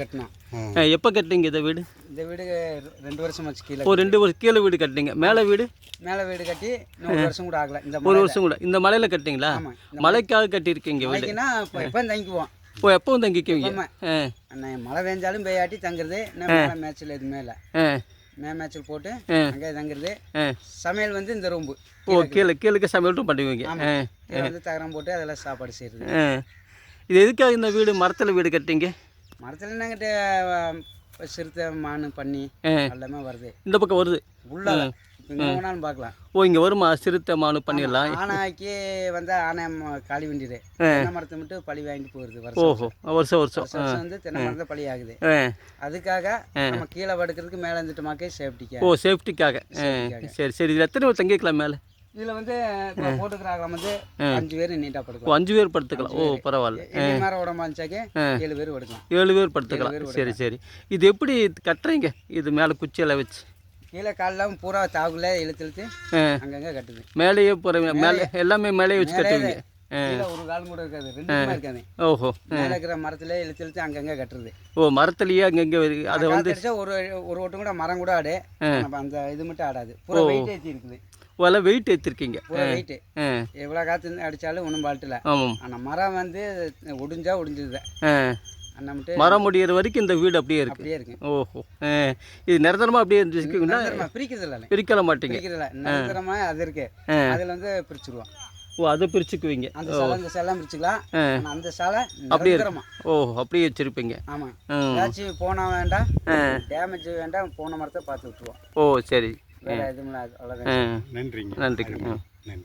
கட்டினோம் எப்போ கட்டிங்க இந்த வீடு? இந்த வீடு ரெண்டு வருஷம் ஆச்சு கீழே ஒரு ரெண்டு வருஷம் கீழே வீடு கட்டிங்க மேலே வீடு? மேலே வீடு கட்டி ஒரு வருஷம் கூட ஆகல இந்த ஒரு வருஷம் கூட. இந்த மலையில் கட்டிங்களா ஆமா. மழைக்காக கட்டியிருக்கீங்க வீடு. மழைக்குன்னா இப்போ இப்போ தங்கிக்குவோம். ஓ எப்பவும் தங்கிக்குவீங்க? மழை பெஞ்சாலும் பெய்யாட்டி தங்குறது. மேய்ச்சல் எதுவுமே இல்லை மே மேய்ச்சல் போட்டு. அங்கே தங்குறது. சமையல் வந்து இந்த ரூம்பு. ஓ கீழே கீழே சமையலும் பண்ணுவீங்க. வந்து தகரம் போட்டு அதெல்லாம் சாப்பாடு செய்கிறது இது எதுக்காக இந்த வீடு மரத்தில் வீடு கட்டிங்க மரத்தில் என்னங்கிட்ட சிறுத்தை மானு பண்ணி எல்லாமே வருது. இந்த பக்கம் வருது. உள்ள வேணாலும் பார்க்கலாம். ஓ இங்கே வருமா? சிறுத்தை மானு பண்ணிடலாம் ஆனாக்கி வந்து ஆனை காலி வண்டிடு தென்னை மரத்தை மட்டும் பழி வாங்கிட்டு போயிருது ஓஹோ வருஷம். வருஷம் வந்து தென்னை மரத்தை பழி ஆகுது. அதுக்காக நம்ம கீழே படுக்கிறதுக்கு மேலே இருந்துட்டோமாக்கே சேஃப்டிக்கா ஓ சேஃப்டிக்காக சரி சரி. இதில் எத்தனை தங்கிக்கலாம் மேலே? இதில் வந்து இப்போ போட்டுக்கிறாங்கள வந்து அஞ்சு பேர் நீட்டாக ஓ படுக்கலாம். அஞ்சு பேர் படுத்துக்கலாம். ஓ பரவாயில்ல. எண்ணி மேலே உடம்பு இருந்துச்சாக்கே ஏழு பேர் படுக்கலாம். ஏழு பேர் படுத்துக்கலாம். சரி சரி. இது எப்படி கட்டுறீங்க? இது மேலே குச்சியெல்லாம் வச்சு. கீழே காலெல்லாம் பூரா தாகுல இழுத்து இழுத்து அங்கங்கே கட்டுது. மேலேயே போகிறவங்க மேலே எல்லாமே மேலேயே வச்சு கட்டுவீங்க. ஒரு காலம் கூட இருக்காது. ரெண்டுமே இருக்காது. ஓஹோ. மேலே இருக்கிற மரத்துல இழுத்து இழுத்து அங்கங்கே கட்டுறது. ஓ மரத்துலேயே அங்கங்கே அதை வந்து ஒரு ஒரு ஓட்டம் கூட மரம் கூட ஆடு. அந்த இது மட்டும் ஆடாது. பூரா வெயிட் ஏற்றி இருக்குது. ஓல வெயிட் ஏற்றிருக்கீங்க வெயிட்டு எவ்வளோ காற்று அடித்தாலும் ஒன்றும் பால்ட்டில் ஆமாம். ஆனால் மரம் வந்து ஒடிஞ்சா அந்த மட்டும் மரம் முடியிற வரைக்கும் இந்த வீடு அப்படியே இருக்கு. அப்படியே இருக்கு. ஓஹோ. இது நிரந்தரமாக அப்படியே இருந்துச்சுக்குங்களா நிரந்தரமா பிரிக்கிறது இல்லை பிரிக்கல மாட்டீங்க. நிரந்தரமாக அது இருக்கு. அதில் வந்து பிரிச்சுருவோம் ஓ அதை பிரிச்சுக்குவீங்க. அந்த இந்த சாலை பிரிச்சுக்கலாம். அந்த சாலை அப்படியே நிரந்தரமா. ஓ அப்படியே வச்சுருப்பீங்க. ஆமாம் ஏதாச்சும் போனால் வேண்டாம். டேமேஜ் வேண்டாம் போன மரத்தை பார்த்து விட்டுருவோம். ஓ சரி. நன்றிங்க. நன்றிங்க.